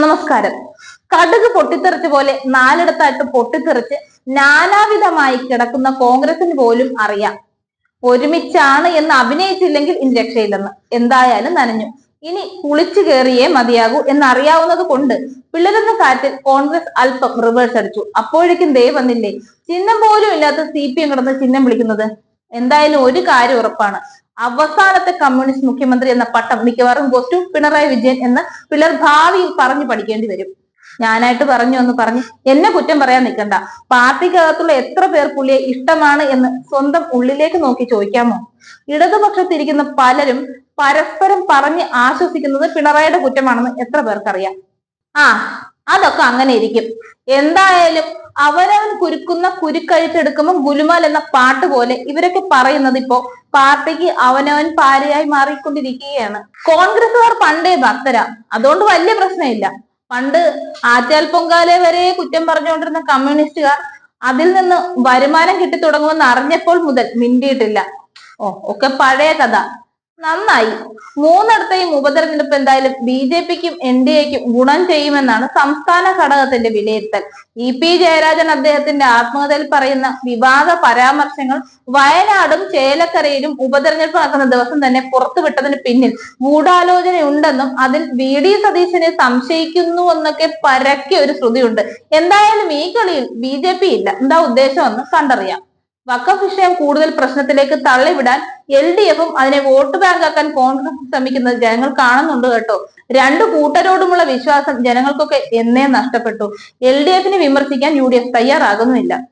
നമസ്കാരം. കടുക് പൊട്ടിത്തെറിച്ച പോലെ നാലിടത്തായിട്ട് പൊട്ടിത്തെറിച്ച് നാനാവിധമായി കിടക്കുന്ന കോൺഗ്രസിന് പോലും അറിയാം. ഒരുമിച്ചാണ് എന്ന് അഭിനയിച്ചില്ലെങ്കിൽ ഇനി രക്ഷയില്ലെന്ന്. എന്തായാലും നനഞ്ഞു. ഇനി കുളിച്ചു കയറിയേ മതിയാകൂ എന്നറിയാവുന്നത് കൊണ്ട് പിള്ളരെന്ന കാറ്റിൽ കോൺഗ്രസ് അല്പം റിവേഴ്സ് അടിച്ചു. അപ്പോഴേക്കും ദേ വന്നില്ലേ? ചിഹ്നം പോലും ഇല്ലാത്ത സി പി എം കിടന്ന് ചിഹ്നം വിളിക്കുന്നത്. എന്തായാലും ഒരു കാര്യം ഉറപ്പാണ്. അവസാനത്തെ കമ്മ്യൂണിസ്റ്റ് മുഖ്യമന്ത്രി എന്ന പട്ടം മിക്കവാറും ഗോസ്റ്റു പിണറായി വിജയൻ എന്ന് പിലർ ഭാവിയിൽ പറഞ്ഞു പഠിക്കേണ്ടി വരും. ഞാനായിട്ട് പറഞ്ഞു എന്ന് പറഞ്ഞു എന്നെ കുറ്റം പറയാൻ നിൽക്കണ്ട. പാർട്ടിക്കകത്തുള്ള എത്ര പേർ പുള്ളിയെ ഇഷ്ടമാണ് എന്ന് സ്വന്തം ഉള്ളിലേക്ക് നോക്കി ചോദിക്കാമോ? ഇടതുപക്ഷത്തിരിക്കുന്ന പലരും പരസ്പരം പറഞ്ഞ് ആശ്വസിക്കുന്നത് പിണറായിയുടെ കുറ്റമാണെന്ന് എത്ര പേർക്കറിയാം? ആ അതൊക്കെ അങ്ങനെ ഇരിക്കും. എന്തായാലും അവരവൻ കുരുക്കുന്ന കുരുക്കഴുത്തെടുക്കുമ്പോൾ ഗുലുമാൽ എന്ന പാട്ട് പോലെ ഇവരൊക്കെ പറയുന്നത് ഇപ്പോ പാർട്ടിക്ക് അവനവൻ പാരയായി മാറിക്കൊണ്ടിരിക്കുകയാണ്. കോൺഗ്രസുകാർ പണ്ടേ ഭക്തരാ. അതുകൊണ്ട് വലിയ പ്രശ്നമില്ല. പണ്ട് ആറ്റാൽ പൊങ്കാലെ വരെ കുറ്റം പറഞ്ഞുകൊണ്ടിരുന്ന കമ്മ്യൂണിസ്റ്റുകാർ അതിൽ നിന്ന് വരുമാനം കിട്ടി തുടങ്ങുമെന്ന് അറിഞ്ഞപ്പോൾ മുതൽ മിണ്ടിയിട്ടില്ല. ഓ ഒക്കെ പഴയ കഥ. നന്നായി. മൂന്നിടത്തെയും ഉപതെരഞ്ഞെടുപ്പ് എന്തായാലും ബി ജെ പിക്കും എൻ ഡി എക്കും ഗുണം ചെയ്യുമെന്നാണ് സംസ്ഥാന ഘടകത്തിന്റെ വിലയിരുത്തൽ. ഇ പി ജയരാജൻ അദ്ദേഹത്തിന്റെ ആത്മകഥയിൽ പറയുന്ന വിവാദ പരാമർശങ്ങൾ വയനാടും ചേലക്കരയിലും ഉപതെരഞ്ഞെടുപ്പ് നടക്കുന്ന ദിവസം തന്നെ പുറത്തുവിട്ടതിന് പിന്നിൽ ഗൂഢാലോചനയുണ്ടെന്നും അതിൽ വി ഡി സതീശനെ സംശയിക്കുന്നു എന്നൊക്കെ പരക്കെ ഒരു ശ്രുതിയുണ്ട്. എന്തായാലും ഈ കളിയിൽ ബി ജെ പി ഇല്ല. എന്താ ഉദ്ദേശമെന്ന് കണ്ടറിയാം. വഖഫ് വിഷയം കൂടുതൽ പ്രശ്നത്തിലേക്ക് തള്ളിവിടാൻ എൽ ഡി എഫും അതിനെ വോട്ട് ബാങ്കാക്കാൻ കോൺഗ്രസ് ശ്രമിക്കുന്നത് ജനങ്ങൾ കാണുന്നുണ്ട് കേട്ടോ. രണ്ട് കൂട്ടരോടുമുള്ള വിശ്വാസം ജനങ്ങൾക്കൊക്കെ എന്നേ നഷ്ടപ്പെട്ടു. എൽ ഡി എഫിനെ വിമർശിക്കാൻ യു ഡി എഫ് തയ്യാറാകുന്നുമില്ല